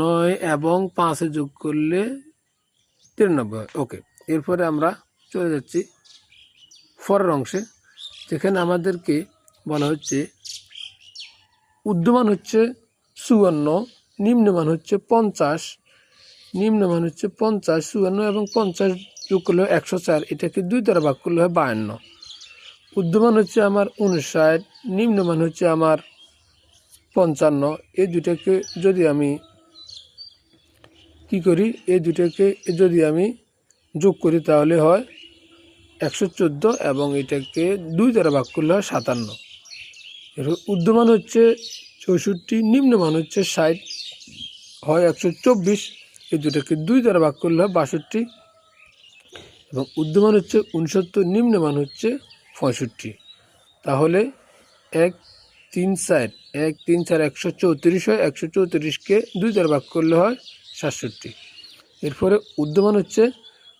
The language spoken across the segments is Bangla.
নয় এবং পাঁচে যোগ করলে তিরানব্বই হয়। ওকে এরপরে আমরা চলে যাচ্ছি পরের অংশে, যেখানে আমাদেরকে বলা হচ্ছে উদ্যমান হচ্ছে চুয়ান্ন, নিম্নমান হচ্ছে পঞ্চাশ, নিম্নমান হচ্ছে পঞ্চাশ, চুয়ান্ন এবং পঞ্চাশ যোগ করলে একশো চার, এটাকে দুই দ্বারা ভাগ করলে হয় বায়ান্ন। উদ্যমান হচ্ছে আমার উনষাট নিম্নমান হচ্ছে আমার পঞ্চান্ন, এই দুটাকে যদি আমি কি করি? এই দুটাকে যদি আমি যোগ করি তাহলে হয় একশো চোদ্দ এবং এটাকে দুই দ্বারা ভাগ করলে হয় সাতান্ন। এর উদ্যমান হচ্ছে চৌষট্টি, নিম্নমান হচ্ছে ষাট, হয় একশো চব্বিশ। এই দুটাকে দুই দ্বারা ভাগ করলে হয় বাষট্টি এবং উদ্যমান হচ্ছে উনসত্তর নিম্নমান হচ্ছে পঁয়ষট্টি। তাহলে এক, তিন, চার, এক, তিন, চার, একশো চৌত্রিশ হয়। একশো চৌত্রিশকে দুই দ্বারা ভাগ করলে হয় সাতষট্টি। এরপরে উদ্যমান হচ্ছে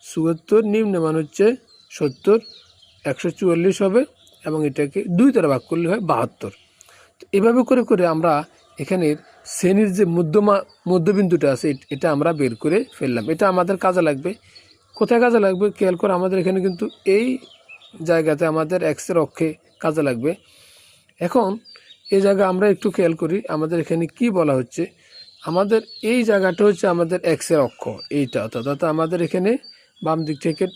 চুয়াত্তর, নিম্নমান হচ্ছে সত্তর, একশো চুয়াল্লিশ হবে এবং এটাকে দুই দ্বারা ভাগ করলে হয় বাহাত্তর। তো এভাবে করে করে আমরা এখানের শ্রেণির যে মধ্যমা, মধ্যবিন্দুটা আছে, এটা আমরা বের করে ফেললাম। এটা আমাদের কাজে লাগবে। কোথায় কাজে লাগবে? খেয়াল করে, আমাদের এখানে কিন্তু এই জায়গাতে আমাদের এক্সের অক্ষে কাজে লাগবে। এখন এই জায়গা আমরা একটু খেয়াল করি, আমাদের এখানে কি বলা হচ্ছে? আমাদের এই জায়গাটা হচ্ছে আমাদের এক্সের অক্ষ, এইটা। অর্থাৎ আমাদের এখানে বাম দিক থেকে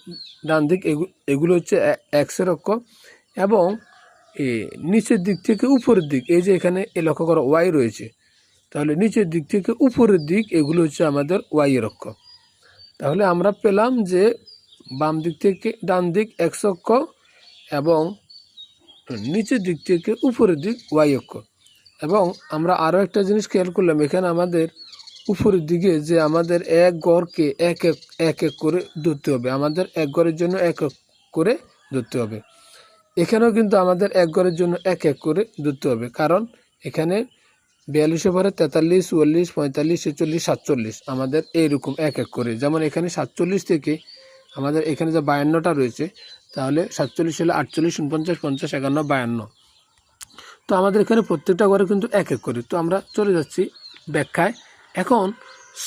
ডান দিক এগু- এগুলো হচ্ছে এক্সের অক্ষ এবং এ, নিচের দিক থেকে উপরের দিক, এই যে এখানে এ লক্ষ্য করা ওয়াই রয়েছে, তাহলে নিচের দিক থেকে উপরের দিক এগুলো হচ্ছে আমাদের ওয়াইয়ের অক্ষ। তাহলে আমরা পেলাম যে বাম দিক থেকে ডান দিক এক্স অক্ষ এবং নিচের দিক থেকে উপরের দিক ওয়াই অক্ষ। এবং আমরা আরও একটা জিনিস খেয়াল করলাম, এখানে আমাদের উপরের দিকে যে আমাদের এক গড়কে এক এক এক এক করে ধরতে হবে। আমাদের এক গড়ের জন্য এক এক করে ধরতে হবে। এখানেও কিন্তু আমাদের এক গড়ের জন্য এক এক করে ধরতে হবে। কারণ এখানে বিয়াল্লিশে পরে তেতাল্লিশ, চুয়াল্লিশ, পঁয়তাল্লিশ, ছেচল্লিশ, সাতচল্লিশ আমাদের এইরকম এক এক করে। যেমন এখানে সাতচল্লিশ থেকে আমাদের এখানে যে বায়ান্নটা রয়েছে, তাহলে সাতচল্লিশ হলে আটচল্লিশ, উনপঞ্চাশ, পঞ্চাশ, একান্ন, বায়ান্ন। তো আমাদের এখানে প্রত্যেকটা ঘরে কিন্তু এক এক করে। তো আমরা চলে যাচ্ছি ব্যাখ্যায়। এখন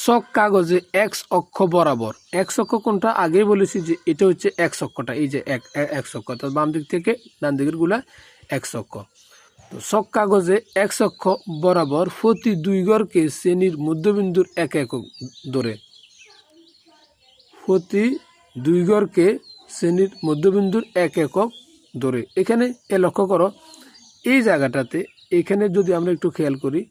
শক কাগজে এক্স অক্ষ বরাবর। এক্স অক্ষ কোনটা? আগেই বলেছি যে এটা হচ্ছে এক্স অক্ষটা। এই যে এক এক্স অক্ষ। অর্থাৎ বাম দিক থেকে ডান দিকেরগুলা এক্স অক্ষ। তো শক কাগজে এক্স অক্ষ বরাবর প্রতি দুই গড়কে শ্রেণির মধ্যবিন্দুর এক একক ধরে। প্রতি দুই গড়কে শ্রেণির মধ্যবিন্দুর এক একক ধরে। এখানে এ লক্ষ্য করো। এই জায়গাটাতে এখানে যদি আমরা একটু খেয়াল করি